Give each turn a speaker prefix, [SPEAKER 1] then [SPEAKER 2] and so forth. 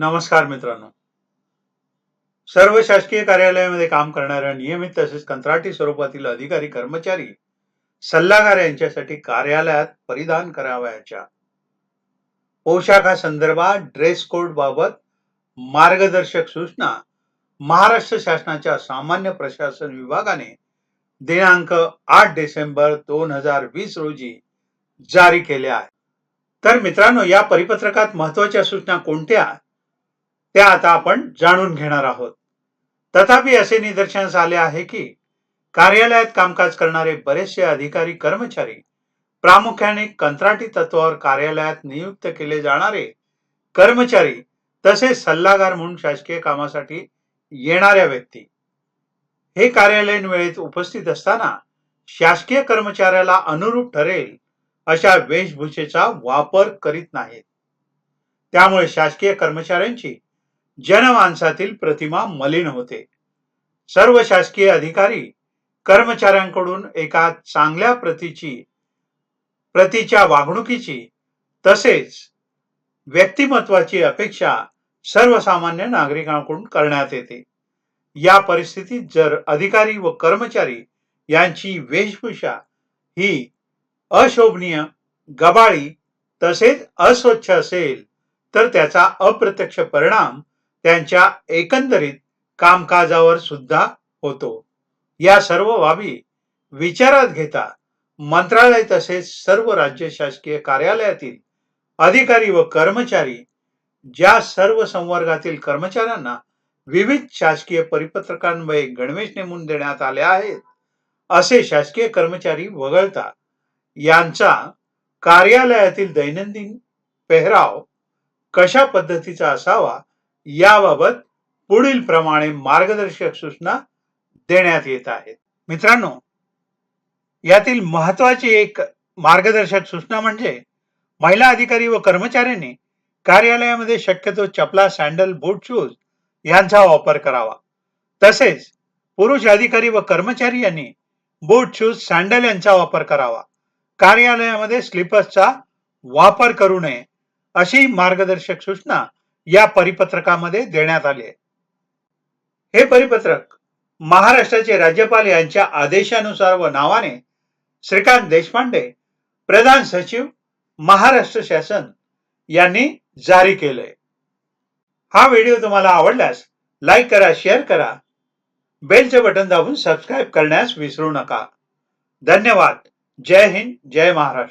[SPEAKER 1] नमस्कार मित्रांनो. सर्व शासकीय कार्यालयामध्ये काम करणाऱ्या नियमित तसेच कंत्राटी स्वरूपातील अधिकारी कर्मचारी सल्लागार यांच्यासाठी कार्यालयात परिधान करावयाच्या पोशाखासंदर्भात ड्रेस कोड बाबत मार्गदर्शक सूचना महाराष्ट्र शासनाच्या सामान्य प्रशासन विभागाने दिनांक आठ डिसेंबर दोन हजार वीस रोजी जारी केल्या आहेत तर मित्रांनो या परिपत्रकात महत्त्वाच्या सूचना कोणत्या? त्या आता आपण जाणून घेणार आहोत. तथापि असे निदर्शनास आले आहे की कार्यालयात कामकाज करणारे बरेचसे अधिकारी कर्मचारी प्रामुख्याने कंत्राटी तत्वावर कार्यालयात नियुक्त केले जाणारे कर्मचारी तसेच सल्लागार म्हणून शासकीय कामासाठी येणाऱ्या व्यक्ती. हे कार्यालयीन वेळेत उपस्थित असताना शासकीय कर्मचाऱ्याला अनुरूप ठरेल अशा वेशभूषेचा वापर करीत नाहीत. त्यामुळे शासकीय कर्मचाऱ्यांची जनमानसातील प्रतिमा मलिन होते. सर्व शासकीय अधिकारी कर्मचाऱ्यांकडून एका चांगल्या प्रतीची प्रतीच्या वागणुकीची तसेच व्यक्तिमत्वाची अपेक्षा सर्वसामान्य नागरिकांकडून करण्यात येते. या परिस्थितीत जर अधिकारी व कर्मचारी यांची वेशभूषा ही अशोभनीय गबाळी तसेच अस्वच्छ असेल तर त्याचा अप्रत्यक्ष परिणाम त्यांच्या एकंदरीत कामकाजावर सुद्धा होतो. या सर्व बाबी विचारात घेता मंत्रालय तसेच सर्व राज्य शासकीय कार्यालयातील अधिकारी व कर्मचारी ज्या सर्व संवर्गातील कर्मचाऱ्यांना विविध शासकीय परिपत्रकांमुळे गणवेश नेमून देण्यात आले आहेत असे शासकीय कर्मचारी वगळता यांचा कार्यालयातील दैनंदिन पेहराव कशा पद्धतीचा असावा याबाबत पुढील प्रमाणे मार्गदर्शक सूचना देण्यात येत आहेत. मित्रांनो यातील महत्वाची एक मार्गदर्शक सूचना म्हणजे महिला अधिकारी व कर्मचाऱ्यांनी कार्यालयामध्ये शक्यतो चपला सँडल बूट शूज यांचा वापर करावा. तसेच पुरुष अधिकारी व कर्मचारी यांनी बूट शूज सँडल यांचा वापर करावा. कार्यालयामध्ये स्लिपर्सचा वापर करू नये अशी मार्गदर्शक सूचना या परिपत्रकामध्ये देण्यात आले हे परिपत्रक महाराष्ट्राचे राज्यपाल यांच्या आदेशानुसार व नावाने श्रीकांत देशपांडे प्रधान सचिव महाराष्ट्र शासन यांनी जारी केलंय. हा व्हिडिओ तुम्हाला आवडल्यास लाईक करा शेअर करा. बेलचे बटन दाबून सबस्क्राईब करण्यास विसरू नका. धन्यवाद. जय हिंद जय महाराष्ट्र.